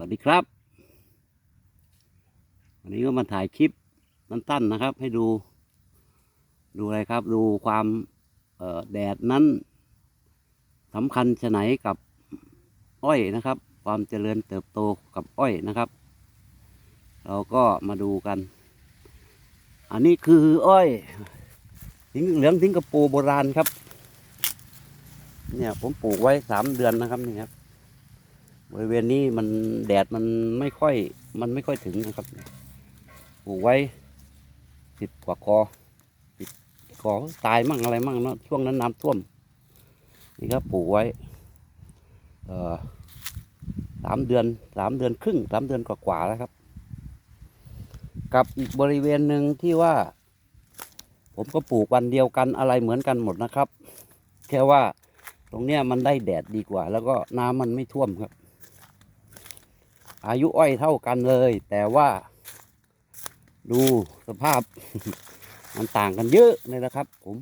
วัสดีครับ วันนี้ก็มาถ่ายคลิปสั้นๆนะครับ ให้ดู ดูอะไรครับ ดูความแดดนั้นสำคัญชะไหนกับอ้อยนะครับ ความเจริญเติบโตกับอ้อยนะครับ เราก็มาดูกัน อันนี้คืออ้อยสิงเหลืองสิงคโปร์โบราณครับ เนี่ยผมปลูกไว้สามเดือนนะครับนี่ครับ บริเวณนี้มันแดดมันไม่ค่อยมันไม่ค่อยถึงนะครับปลูกไว้สิบกว่าคอสิบคอตายมั่งอะไรมั่งเนาะช่วงนั้นน้ำท่วมนี่ครับปลูกไว้เอ่อสามเดือนสามเดือนครึ่งสามเดือนกว่าๆแล้วครับ กับอีกบริเวณหนึ่งที่ว่า ผมก็ปลูกวันเดียวกันอะไรเหมือนกันหมดนะครับ แค่ว่าตรงเนี้ยมันได้แดดดีกว่า แล้วก็น้ำมันไม่ท่วมครับ อายุอ้อยเท่ากันเลย แต่ว่าดูสภาพ มันต่างกันเยอะเลยนะครับ ผม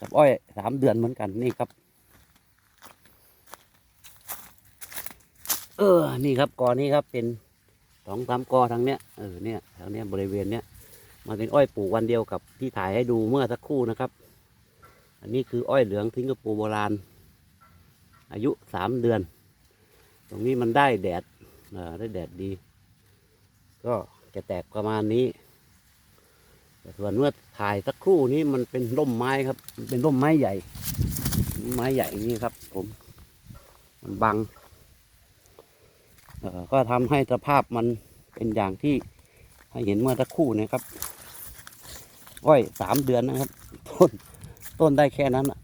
กับอ้อยสามเดือนเหมือนกันนี่ครับ เออ นี่ครับกอนี้ครับเป็นสองสามกอทางเนี้ยเออเนี่ยทางเนี้ยบริเวณเนี้ยมันเป็นอ้อยปลูกวันเดียวกับที่ถ่ายให้ดูเมื่อสักครู่นะครับ อันนี้คืออ้อยเหลืองสิงคโปร์โบราณ อายุสามเดือน รงนี้มันได้แดดได้แดดดี ก็จะแตกประมาณนี้ แต่ส่วนเมื่อถ่ายสักครู่นี้มันเป็นร่มไม้ครับ มันเป็นร่มไม้ใหญ่ ไม้ใหญ่นี่ครับ ผม มันบังก็ทำให้สภาพมันเป็นอย่างที่ให้เห็นเมื่อสักครู่นะครับอ้อยสามเดือนนะครับ ต้นต้นได้แค่นั้นอะ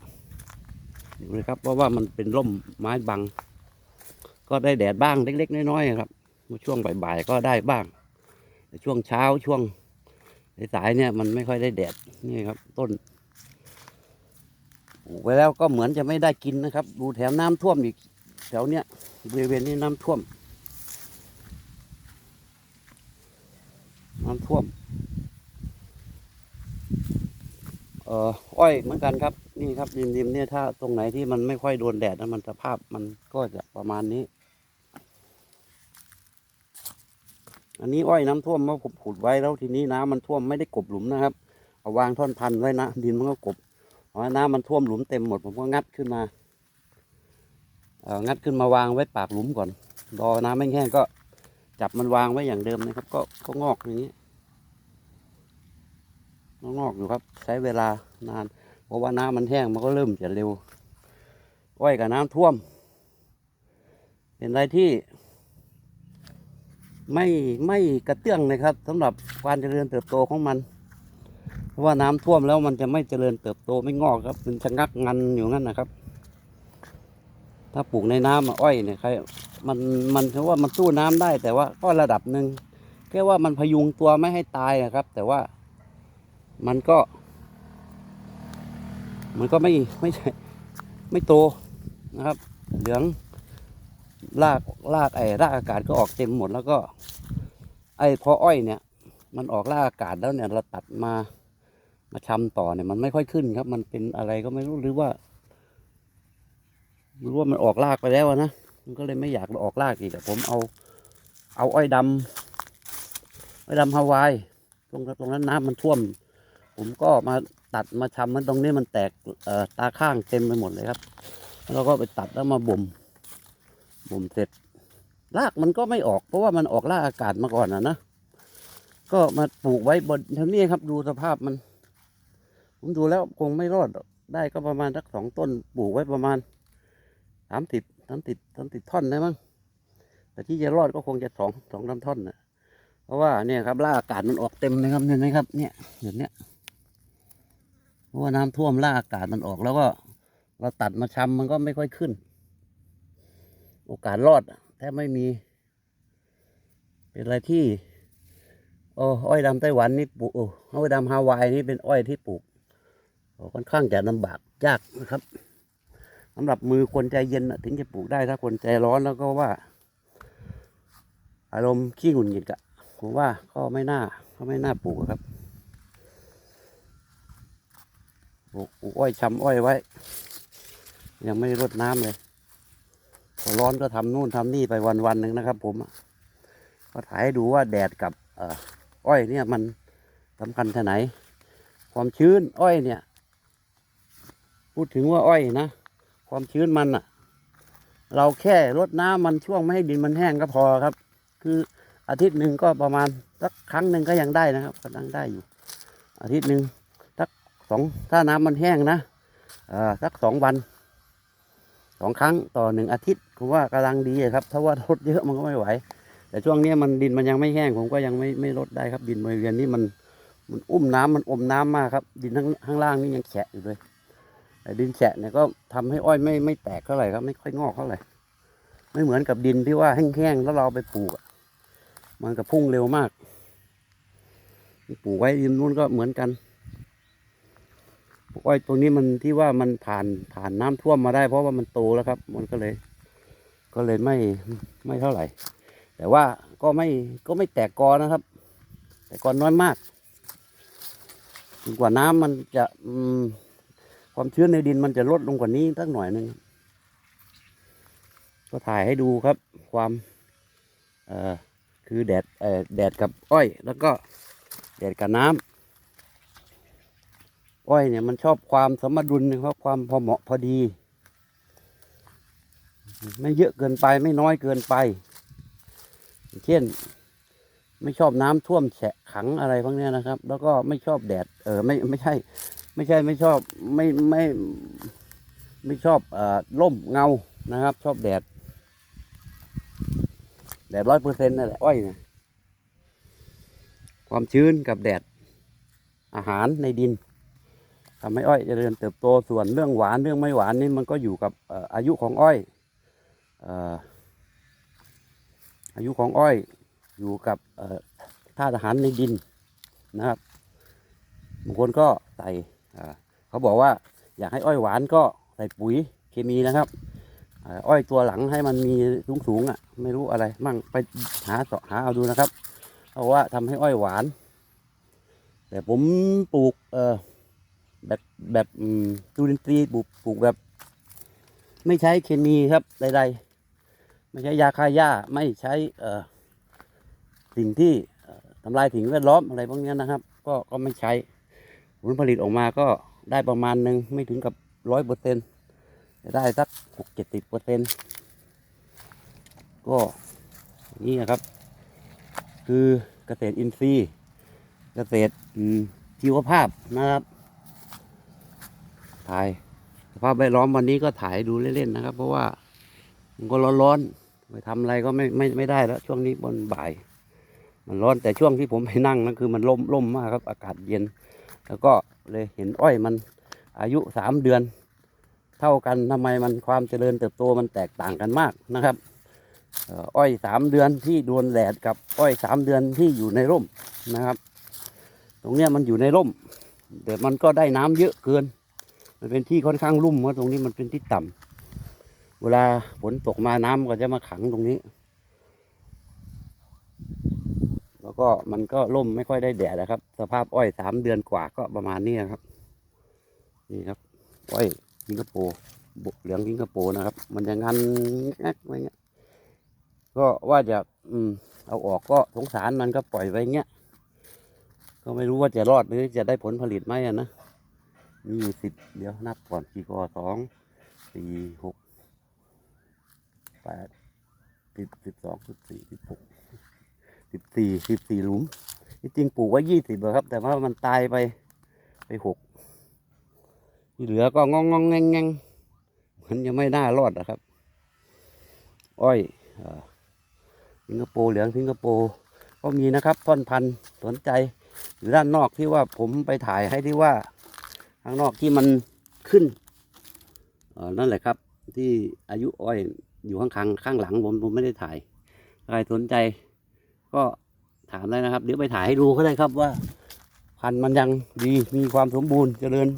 ดูเลยครับเพราะว่ามันเป็นร่มไม้บัง ก็ได้แดดบ้างเล็ก ๆ น้อยๆครับช่วงบ่ายๆก็ได้บ้างแต่ช่วงเช้าช่วงสายๆเนี่ยมันไม่ค่อยได้แดดนี่ครับ ต้นปลูกไว้แล้วก็เหมือนจะไม่ได้กินนะครับ ดูแถวน้ำท่วมอีกแถวเนี้ยบริเวณนี้น้ำท่วม น้ำท่วมเอ่ออ้อยเหมือนกันครับ นี่ครับริมๆเนี่ยถ้าตรงไหนที่มันไม่ค่อยโดนแดดนะมันสภาพมันก็จะประมาณนี้ อันนี้อ้อยน้ำท่วมเพราะผมขุดไว้แล้วทีนี้น้ำมันท่วมไม่ได้กบหลุมนะครับเอาวางท่อนพันไว้นะดินมันก็กบเพราะว่าน้ำมันท่วมหลุมเต็มหมดผมก็งัดขึ้นมาเอองัดขึ้นมาวางไว้ปากหลุมก่อนรอน้ำไม่แห้งก็จับมันวางไว้อย่างเดิมนะครับ ก็ก็งอกอย่างนี้งอกอยู่ครับ ใช้เวลานาน เพราะว่าน้ำมันแห้งมันก็เริ่มจะเร็วอ้อยกับน้ำท่วม เป็นอะไรที่ ไม่ไม่กระเตื้องเลยครับสำหรับการเจริญเติบโตของมัน เพราะว่าน้ำท่วมแล้วมันจะไม่เจริญเติบโตไม่งอกครับ มันชะงักงันอยู่งั้นนะครับ ถ้าปลูกในน้ำอะอ้อยเนี่ยใครมันมันเพราะว่ามันสู้น้ำได้แต่ว่าก็ระดับหนึ่งแค่ว่ามันพยุงตัวไม่ให้ตายอะครับ แต่ว่ามันก็ มันก็ไม่ไม่ใช่ไม่โตนะครับ เหลือง รากรากไอ้รากอากาศก็ออกเต็มหมดแล้วก็ ไอ้พออ้อยเนี่ย มันออกรากอากาศแล้วเนี่ยเราตัดมามาชำต่อเนี่ยมันไม่ค่อยขึ้นครับ มันเป็นอะไรก็ไม่รู้หรือว่าหรือว่ามันออกรากไปแล้วนะมันก็เลยไม่อยากออกรากอีกอะผมเอา เอาอ้อยดำอ้อยดำฮาวายตรงตรงนั้นน้ำมันท่วม ผมก็มาตัดมาชำมันตรงนี้มันแตกเอ่อตาข้างเต็มไปหมดเลยครับ แล้วก็ไปตัดแล้วมาบ่ม บ่มเสร็จ รากมันก็ไม่ออก เพราะว่ามันออกรากอากาศมาก่อนนะนะก็มาปลูกไว้บนทางนี้ครับ ดูสภาพมัน ผมดูแล้วคงไม่รอดได้ก็ประมาณสักสองต้นปลูกไว้ประมาณสามสิบสามสิบสามสิบท่อนได้มั้งแต่ที่จะรอดก็คงจะสองสองลำท่อนนะเพราะว่าเนี่ยครับรากอากาศมันออกเต็มเลยครับเห็นไหมครับ เนี่ยเห็นเนี่ยเพราะว่าน้ำท่วมรากอากาศมันออกแล้วก็ เราตัดมาชำมันก็ไม่ค่อยขึ้น โอกาสรอดแทบไม่มี เป็นอะไรที่โอ้อ้อยดำไต้หวันนี่ปลูกอ้อยดำฮาวายนี่เป็นอ้อยที่ปลูกค่อนข้างจะลำบากยากนะครับสำหรับมือคนใจเย็นถึงจะปลูกได้ถ้าคนใจร้อนแล้วก็ว่า อารมณ์ขี้หงุดหงิดอะผมว่าก็ไม่น่าก็ไม่น่าปลูกครับปลูกอ้อยชำอ้อยไว้ ยังไม่รดน้ำเลย ร้อนก็ทำนู่นทำนี่ไปวันวันหนึ่งนะครับ ผมก็ถ่ายให้ดูว่าแดดกับอ้อยเนี่ยมันสำคัญแค่ไหน ความชื้นอ้อยเนี่ย พูดถึงว่าอ้อยนะความชื้นมันอะเราแค่รดน้ำมันช่วงไม่ให้ดินมันแห้งก็พอครับ คืออาทิตย์หนึ่งก็ประมาณสักครั้งหนึ่งก็ยังได้นะครับก็ยังได้อยู่ อาทิตย์หนึ่งสักสองถ้าน้ำมันแห้งนะอ่อสักสองวัน สองครั้งต่อหนึ่งอาทิตย์ผมว่ากำลังดีครับถ้าว่ารดเยอะมันก็ไม่ไหว แต่ช่วงนี้มันดินมันยังไม่แห้งผมก็ยังไม่ไม่ลดได้ครับ ดินบริเวณนี้มันมันอุ้มน้ำมันอมน้ำมากครับ ดินข้างข้างล่างนี่ยังแฉะอยู่เลยแต่ดินแฉะเนี่ยก็ทำให้อ้อยไม่ไม่แตกเท่าไหร่ครับ ไม่ค่อยงอกเท่าไหร่ไม่เหมือนกับดินที่ว่าแห้งๆแล้วเราไปปลูกมันก็พุ่งเร็วมากปลูกไว้ดินนู้นก็เหมือนกัน อ้อยตัวนี้มันที่ว่ามันผ่านผ่านน้ำท่วมมาได้ เพราะว่ามันโตแล้วครับ มันก็เลย ก็เลยไม่ไม่เท่าไหร่ แต่ว่าก็ไม่ก็ไม่แตกกอนะครับ แต่กอน้อยมากกว่าน้ำมันจะอืมความชื้นในดินมันจะลดลงกว่านี้สักหน่อยหนึ่งก็ถ่ายให้ดูครับ ความเอ่อคือแดดเอ่อแดดกับอ้อย แล้วก็แดดกับน้ำ อ้อยเนี่ยมันชอบความสมดุลนะครับความพอเหมาะพอดี ไม่เยอะเกินไปไม่น้อยเกินไป เช่น ไม่ชอบน้ำท่วมแฉะขังอะไรพวกนี้นะครับ แล้วก็ไม่ชอบแดด เออไม่ไม่ใช่ ไม่ใช่ไม่ชอบไม่ไม่ไม่ชอบเอ่อร่มเงานะครับ ชอบแดด แดดร้อยเปอร์เซ็นต์นั่นแหละอ้อยเนี่ยความชื้นกับแดดอาหารในดิน ทำให้อ้อยเจริญเติบโตส่วนเรื่องหวานเรื่องไม่หวานนี่มันก็อยู่กับอายุของอ้อยอายุของอ้อยอยู่กับธาตุอาหารในดินนะครับบางคนก็ใส่เขาบอกว่าอยากให้อ้อยหวานก็ใส่ปุ๋ยเคมีนะครับอ้อยตัวหลังให้มันมีสูงสูงอะไม่รู้อะไรมั่งไปหาเสาะหาเอาดูนะครับเพราะว่าทำให้อ้อยหวาน แต่ผมปลูกเออ แบบแบบอืมจุลินทรีปลูกปลูกแบบ ไม่ใช้เคมีครับใดๆ ไม่ใช้ยาฆ่าหญ้าไม่ใช้เอ่อสิ่งที่ทำลายสิ่งแวดล้อมอะไรพวกนี้นะครับ ก็ก็ไม่ใช้ผลผลิตออกมาก็ได้ประมาณหนึ่งไม่ถึงกับร้อยเปอร์เซ็นต์ได้สักหกเจ็ดสิบเปอร์เซ็นต์ก็นี่นะครับ คือเกษตรอินทรีย์ เกษตรชีวภาพนะครับ ถ่ายสภาพแวดล้อมวันนี้ก็ถ่ายดูเล่นๆนะครับ เพราะว่ามันก็ร้อนๆไปทำอะไรก็ไม่ไม่ไม่ได้แล้ว ช่วงนี้บนบ่าย มันร้อนแต่ช่วงที่ผมไปนั่งนั่นคือมันร่มร่มมากครับ อากาศเย็น แล้วก็เลยเห็นอ้อยมันอายุสามเดือน เท่ากันทำไมมันความเจริญเติบโตมันแตกต่างกันมากนะครับอ้อยสามเดือนที่โดนแดดกับอ้อยสามเดือนที่อยู่ในร่มนะครับ ตรงเนี้ยมันอยู่ในร่มแต่มันก็ได้น้ำเยอะเกิน มันเป็นที่ค่อนข้างลุ่มเพราะตรงนี้มันเป็นที่ต่ำเวลาฝนตกมาน้ำก็จะมาขังตรงนี้ แล้วก็มันก็ร่มไม่ค่อยได้แดดนะครับ สภาพอ้อยสามเดือนกว่าก็ประมาณนี้ครับ นี่ครับ อ้อยสิงคโปร์เหลืองสิงคโปร์นะครับ มันจะงันแงกไว้เงี้ย ก็ว่าจะ อืม เอาออกก็สงสารมันก็ปล่อยไว้เงี้ย ก็ไม่รู้ว่าจะรอดหรือจะได้ผลผลิตไหมนะ ยู่สิบเดี๋ยวนับก่อนกี่กอสองสี่หกแปดสิบสิบสองสิบสี่สิบหกสิบสี่สิบสี่หลุมที่จริงปลูกไว้ยี่สิบครับ แต่ว่ามันตายไปไปหกที่เหลือก็งองงองแงงแงงมันยังไม่น่ารอดนะครับ อ้อยอสิงคโปร์เหลืองสิงคโปร์ก็มีนะครับ ต้นพันธุ์สนใจด้านนอกที่ว่าผมไปถ่ายให้ที่ว่า ข้างนอกที่มันขึ้นออนั่นแหละครับ ที่อายุอ้อยอยู่ข้างข้างข้างหลังผมผมไม่ได้ถ่ายใครสนใจ ก็ถามได้นะครับ เดี๋ยวไปถ่ายให้ดูก็ได้ครับว่า พันธุ์มันยังดีมีความสมบูรณ์เจริญ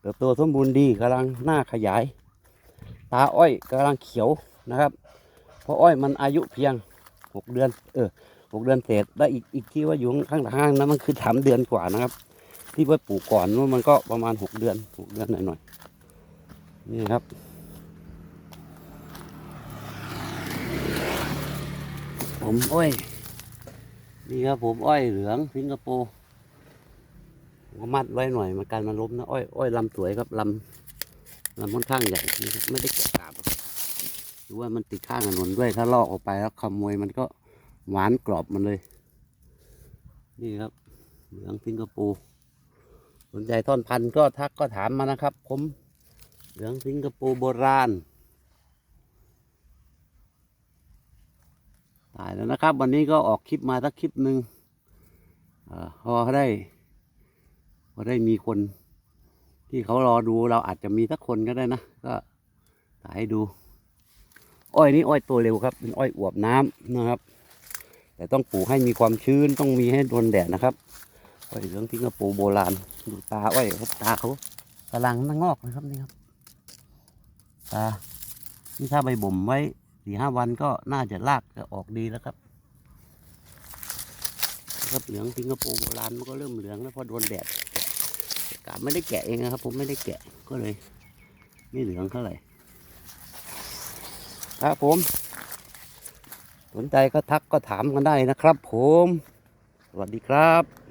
เติบโตสมบูรณ์ดีกำลังหน้าขยาย ตาอ้อยกำลังเขียวนะครับ เพราะอ้อยมันอายุเพียงหกเดือน เออหกเดือนเศษแล้วอีกอีกที่ว่าอยู่ข้างหลังนั้นมันคือสามเดือนกว่านะครับ ที่ว่าปลูกก่อนว่ามันก็ประมาณหกเดือนหกเดือนหน่อยๆนี่ครับผมอ้อยนี่ครับผมอ้อยเหลืองสิงคโปร์ผมก็มัดไว้หน่อยมันการมันล้มนะอ้อยอ้อยลำสวยครับลำลำค่อนข้างใหญ่ไม่ได้แกะกาบหรอกหรือว่ามันติดข้างถนนด้วยถ้าลอกออกไปแล้วขโมยมันก็หวานกรอบมันเลย นี่ครับเหลืองสิงคโปร์ สนใจท่อนพันธุ์ก็ทักก็ถามมานะครับ ผมเหลืองสิงคโปร์โบราณตายแล้วนะครับ วันนี้ก็ออกคลิปมาสักคลิปหนึ่งอพอได้พอได้มีคน ที่เขารอดูเราอาจจะมีสักคนก็ได้นะ ก็ถ่ายให้ดู อ้อยนี่อ้อยตัวเร็วครับ เป็นอ้อยอวบน้ำนะครับ แต่ต้องปลูกให้มีความชื้นต้องมีให้โดนแดดนะครับ อ้อยเหลืองสิงคโปร์โบราณดูตาอ้อยครับตาเขากำลังนั่งงอกนะครับนี่ครับตานี่ถ้าใบบ่มไว้สี่ห้าวันก็น่าจะลากจะออกดีแล้วครับครับเหลืองสิงคโปร์โบราณมันก็เริ่มเหลืองแล้วพอโดนแดดกาบไม่ได้แกะเองนะครับ ผมไม่ได้แกะก็เลย ไม่เหลืองเท่าไหร่ครับผม สนใจก็ทักก็ถามกันได้นะครับ ผม สวัสดีครับ